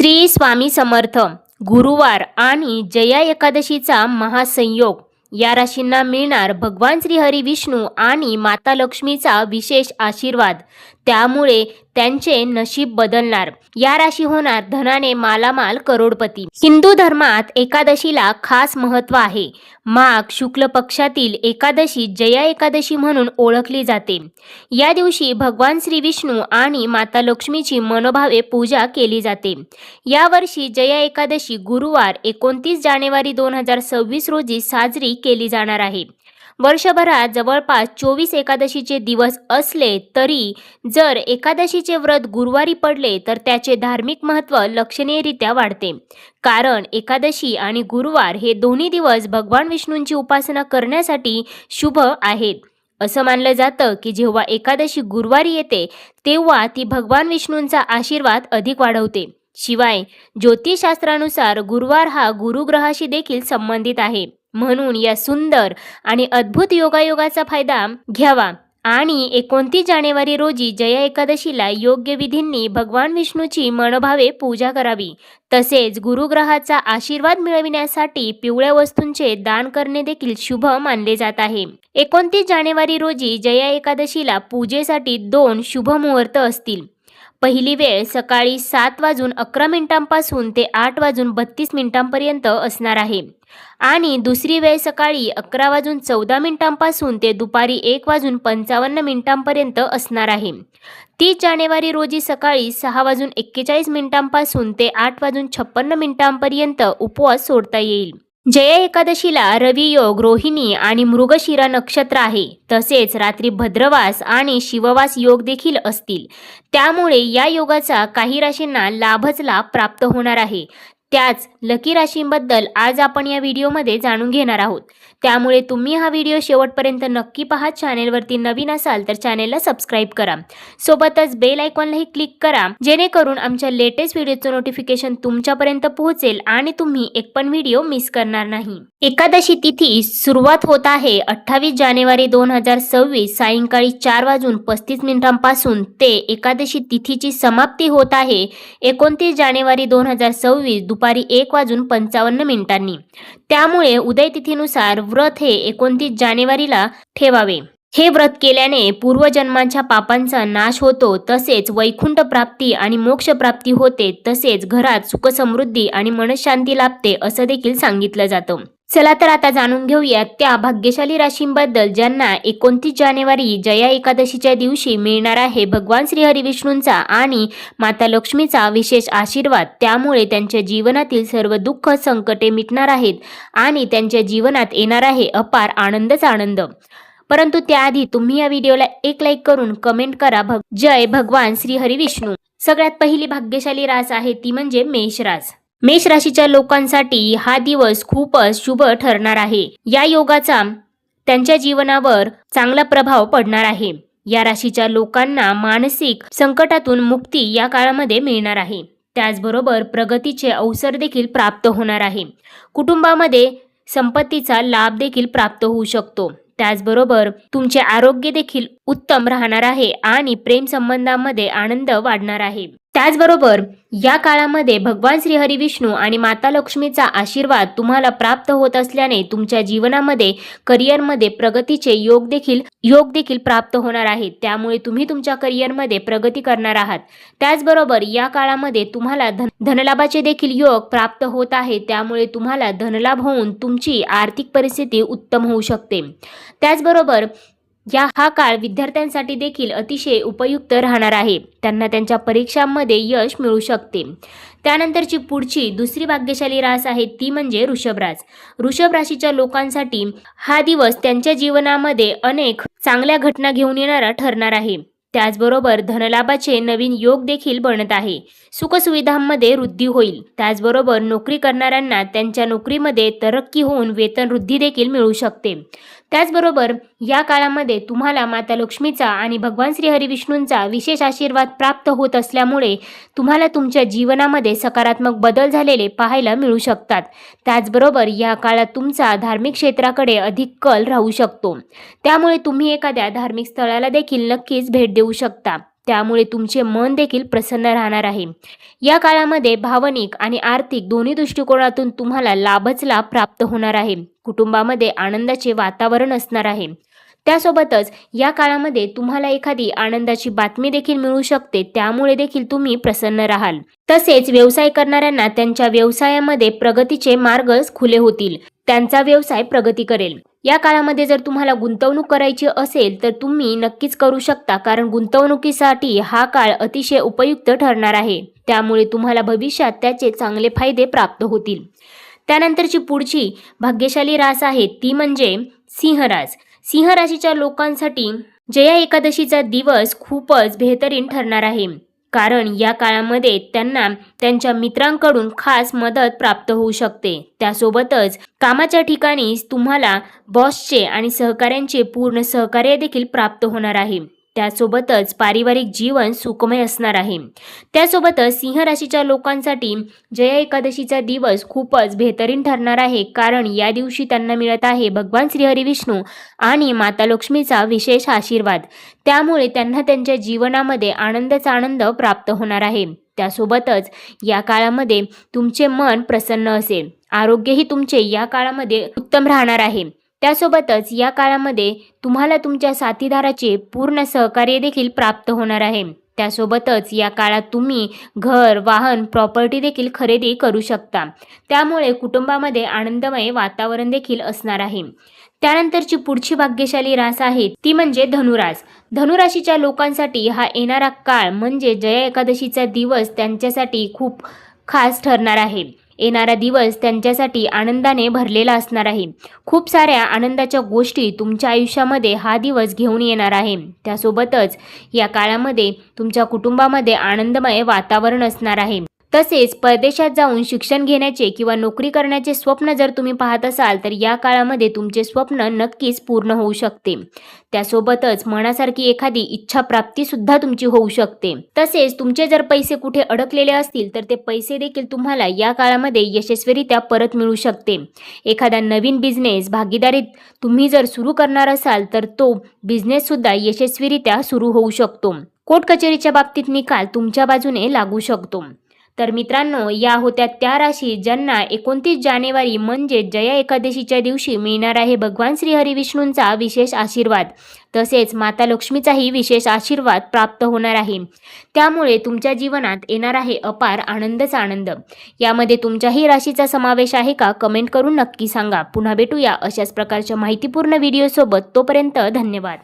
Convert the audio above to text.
श्री स्वामी समर्थ. गुरुवार आणि जया एकादशीचा महासंयोग. या राशींना मिळणार भगवान श्री हरी विष्णू आणि माता लक्ष्मीचा विशेष आशीर्वाद. त्यामुळे त्यांचे नशीब बदलणार. या राशी होणार धनाने मालामाल करोडपती. हिंदू धर्मात एकादशीला खास महत्त्व आहे. माघ शुक्ल पक्षातील एकादशी जया एकादशी म्हणून ओळखली जाते. या दिवशी भगवान श्री विष्णू आणि माता लक्ष्मीची मनोभावे पूजा केली जाते. यावर्षी जया एकादशी गुरुवार एकोणतीस जानेवारी दोन हजार सव्वीस रोजी साजरी केली जाणार आहे. वर्षभरात जवळपास चोवीस एकादशीचे दिवस असले तरी जर एकादशीचे व्रत गुरुवारी पडले तर त्याचे धार्मिक महत्त्व लक्षणीयरित्या वाढते. कारण एकादशी आणि गुरुवार हे दोन्ही दिवस भगवान विष्णूंची उपासना करण्यासाठी शुभ आहेत. असं मानलं जातं की जेव्हा एकादशी गुरुवारी येते तेव्हा ती भगवान विष्णूंचा आशीर्वाद अधिक वाढवते. शिवाय ज्योतिषशास्त्रानुसार गुरुवार हा गुरुग्रहाशी देखील संबंधित आहे. म्हणून या सुंदर आणि अद्भुत योगायोगाचा फायदा घ्यावा. आणि एकोणतीस जानेवारी रोजी जया एकादशीला योग्य विधींनी भगवान विष्णूची मनोभावे पूजा करावी. तसेच गुरुग्रहाचा आशीर्वाद मिळविण्यासाठी पिवळ्या वस्तूंचे दान करणे देखील शुभ मानले जात आहे. एकोणतीस जानेवारी रोजी जया एकादशीला पूजेसाठी दोन शुभ मुहूर्त असतील. पहिली वेळ सकाळी सात वाजून अकरा मिनिटांपासून ते आठ वाजून बत्तीस मिनिटांपर्यंत असणार आहे. आणि दुसरी वेळ सकाळी अकरा वाजून चौदा मिनिटांपासून ते दुपारी एक वाजून पंचावन्न मिनिटांपर्यंत असणार आहे. तीस जानेवारी रोजी सकाळी सहा वाजून एक्केचाळीस मिनिटांपासून ते आठ वाजून छप्पन्न मिनिटांपर्यंत उपवास सोडता येईल. जया एकादशीला रवी योग रोहिणी आणि मृगशिरा नक्षत्र आहे. तसेच रात्री भद्रवास आणि शिववास योग देखील असतील. त्यामुळे या योगाचा काही राशींना लाभच लाभ प्राप्त होणार आहे. त्याच लकी राशींबद्दल आज आपण या व्हिडिओमध्ये जाणून घेणार आहोत. त्यामुळे तुम्ही हा व्हिडिओ शेवटपर्यंत नक्की पहा. चॅनेलवरती नवीन असाल तर चॅनेलला सबस्क्राईब करा. सोबतच बेल आयकॉनलाही क्लिक करा. जेणेकरून आमच्या लेटेस्ट व्हिडिओचं नोटिफिकेशन तुमच्यापर्यंत पोहोचेल आणि तुम्ही एक पण व्हिडिओ मिस करणार नाही. एकादशी तिथी सुरुवात होत आहे. अठ्ठावीस जानेवारी दोन हजार सव्वीस सायंकाळी चार वाजून पस्तीस मिनिटांपासून ते एकादशी तिथीची समाप्ती होत आहे. एकोणतीस जानेवारी दोन हजार सव्वीस दुपारी एक वाजून पंचावन्न मिनिटांनी. त्यामुळे उदयतिथीनुसार व्रत हे एकोणतीस जानेवारीला ठेवावे. हे व्रत केल्याने पूर्वजन्मांच्या पापांचा नाश होतो तसेच वैकुंठ प्राप्ती आणि मोक्ष प्राप्ती होते तसेच घरात सुखसमृद्धी आणि मनशांती लाभते असं देखील सांगितलं जातं. चला तर आता जाणून घेऊयात त्या भाग्यशाली राशींबद्दल ज्यांना एकोणतीस जानेवारी जया एकादशीच्या दिवशी मिळणार आहे भगवान श्री हरिविष्णूंचा आणि माता लक्ष्मीचा विशेष आशीर्वाद. त्यामुळे त्यांच्या जीवनातील सर्व दुःख संकटे मिटणार आहेत आणि त्यांच्या जीवनात येणार आहे अपार आनंदच आनंद. परंतु त्याआधी तुम्ही या व्हिडिओला एक लाईक करून कमेंट करा. भग जय भगवान श्री हरिविष्णू. सगळ्यात पहिली भाग्यशाली रास आहे ती म्हणजे मेष रास. मेष राशीच्या लोकांसाठी हा दिवस खूपच शुभ ठरणार आहे. या योगाचा त्यांच्या जीवनावर चांगला प्रभाव पडणार आहे. या राशीच्या लोकांना मानसिक संकटातून मुक्ती या काळामध्ये मिळणार आहे. त्याचबरोबर प्रगतीचे अवसर देखील प्राप्त होणार आहे. कुटुंबामध्ये संपत्तीचा लाभ देखील प्राप्त होऊ शकतो. त्याचबरोबर तुमचे आरोग्य देखील उत्तम राहणार आहे आणि प्रेम संबंधांमध्ये आनंद वाढणार आहे. त्याचबरोबर या काळामध्ये भगवान श्रीहरी विष्णू आणि माता लक्ष्मीचा आशीर्वाद तुम्हाला प्राप्त होत असल्याने तुमच्या जीवनामध्ये करिअरमध्ये प्रगतीचे योग देखील योग देखील प्राप्त होणार आहेत. त्यामुळे तुम्ही तुमच्या करिअरमध्ये प्रगती करणार आहात. त्याचबरोबर या काळामध्ये तुम्हाला धन धनलाभाचे देखील योग प्राप्त होत आहे. त्यामुळे तुम्हाला धनलाभ होऊन तुमची आर्थिक परिस्थिती उत्तम होऊ शकते. त्याचबरोबर या हा काळ विद्यार्थ्यांसाठी देखील अतिशय उपयुक्त राहणार आहे. त्यांना त्यांच्या परीक्षांमध्ये यश मिळू शकते. त्यानंतरची पुढची दुसरी भाग्यशाली रास आहे ती म्हणजे वृषभ रास वृषभ राशीच्या लोकांसाठी हा दिवस त्यांच्या जीवनामध्ये अनेक चांगल्या घटना घेऊन येणारा ठरणार आहे. त्याचबरोबर धनलाभाचे नवीन योग देखील बनत आहे. सुखसुविधांमध्ये वृद्धी होईल. त्याचबरोबर नोकरी करणाऱ्यांना त्यांच्या नोकरीमध्ये तरक्की होऊन वेतन वृद्धी देखील मिळू शकते. त्याचबरोबर या काळामध्ये तुम्हाला माता लक्ष्मीचा आणि भगवान श्री हरिविष्णूंचा विशेष आशीर्वाद प्राप्त होत असल्यामुळे तुम्हाला तुमच्या जीवनामध्ये सकारात्मक बदल झालेले पाहायला मिळू शकतात. त्याचबरोबर या काळात तुमचा धार्मिक क्षेत्राकडे अधिक कल राहू शकतो. त्यामुळे तुम्ही एखाद्या धार्मिक स्थळाला देखील नक्कीच भेट देऊ शकता. त्यामुळे तुमचे मन देखील प्रसन्न राहणार आहे. या काळामध्ये भावनिक आणि आर्थिक दोन्ही दृष्टिकोनातून तुम्हाला लाभच लाभ प्राप्त होणार आहे. कुटुंबामध्ये आनंदाचे वातावरण असणार आहे. त्यासोबतच या काळामध्ये तुम्हाला एखादी आनंदाची बातमी देखील मिळू शकते त्यामुळे देखील तुम्ही प्रसन्न राहाल. तसेच व्यवसाय करणाऱ्यांना त्यांच्या व्यवसायामध्ये प्रगतीचे मार्ग खुले होतील. त्यांचा व्यवसाय प्रगती करेल. या काळामध्ये जर तुम्हाला गुंतवणूक करायची असेल तर तुम्ही नक्कीच करू शकता कारण गुंतवणुकीसाठी हा काळ अतिशय उपयुक्त ठरणार आहे. त्यामुळे तुम्हाला भविष्यात त्याचे चांगले फायदे प्राप्त होतील. त्यानंतरची पुढची भाग्यशाली रास आहे ती म्हणजे सिंहरास. सिंह राशीच्या लोकांसाठी जया एकादशीचा दिवस खूपच बेहतरीन ठरणार आहे. कारण या काळामध्ये त्यांना त्यांच्या मित्रांकडून खास मदत प्राप्त होऊ शकते. त्यासोबतच कामाच्या ठिकाणी तुम्हाला बॉसचे आणि सहकाऱ्यांचे पूर्ण सहकार्य देखील प्राप्त होणार आहे. त्यासोबतच पारिवारिक जीवन सुखमय असणार आहे. त्यासोबतच सिंह राशीच्या लोकांसाठी जया एकादशीचा दिवस खूपच बेहतरीन ठरणार आहे. कारण या दिवशी त्यांना मिळत आहे भगवान श्रीहरी विष्णू आणि माता लक्ष्मीचा विशेष आशीर्वाद. त्यामुळे त्यांना त्यांच्या जीवनामध्ये आनंदच आनंद प्राप्त होणार आहे. त्यासोबतच या काळामध्ये तुमचे मन प्रसन्न असेल. आरोग्यही तुमचे या काळामध्ये उत्तम राहणार आहे. त्यासोबतच या काळामध्ये तुम्हाला तुमच्या साथीदाराचे पूर्ण सहकार्य देखील प्राप्त होणार आहे. त्यासोबतच या काळात तुम्ही घर वाहन प्रॉपर्टी देखील खरेदी करू शकता. त्यामुळे कुटुंबामध्ये आनंदमय वातावरण देखील असणार आहे. त्यानंतरची पुढची भाग्यशाली रास आहे ती म्हणजे धनुरास. धनुराशीच्या लोकांसाठी हा येणारा काळ म्हणजे जया एकादशीचा दिवस त्यांच्यासाठी खूप खास ठरणार आहे. येणारा दिवस त्यांच्यासाठी आनंदाने भरलेला असणार आहे. खूप साऱ्या आनंदाच्या गोष्टी तुमच्या आयुष्यामध्ये हा दिवस घेऊन येणार आहे. त्यासोबतच या काळामध्ये तुमच्या कुटुंबामध्ये आनंदमय वातावरण असणार आहे. तसेच परदेशात जाऊन शिक्षण घेण्याचे किंवा नोकरी करण्याचे स्वप्न जर तुम्ही पाहत असाल तर या काळामध्ये तुमचे स्वप्न नक्कीच पूर्ण होऊ शकते. त्यासोबतच मनासारखी एखादी इच्छा प्राप्ती सुद्धा तुमची होऊ शकते. तसेच तुमचे जर पैसे कुठे अडकलेले असतील तर ते पैसे देखील तुम्हाला या काळामध्ये यशस्वीरित्या परत मिळू शकते. एखादा नवीन बिझनेस भागीदारीत तुम्ही जर सुरू करणार असाल तर तो बिझनेस सुद्धा यशस्वीरित्या सुरू होऊ शकतो. कोर्ट कचेरीच्या बाबतीत निकाल तुमच्या बाजूने लागू शकतो. तर मित्रांनो या होत्या त्या राशी ज्यांना एकोणतीस जानेवारी म्हणजे जया एकादशीच्या दिवशी मिळणार आहे भगवान श्री हरिविष्णूंचा विशेष आशीर्वाद. तसेच माता लक्ष्मीचाही विशेष आशीर्वाद प्राप्त होणार आहे. त्यामुळे तुमच्या जीवनात येणार आहे अपार आनंदच आनंद यामध्ये तुमच्याही राशीचा समावेश आहे का कमेंट करून नक्की सांगा. पुन्हा भेटूया अशाच प्रकारच्या माहितीपूर्ण व्हिडिओसोबत तोपर्यंत धन्यवाद.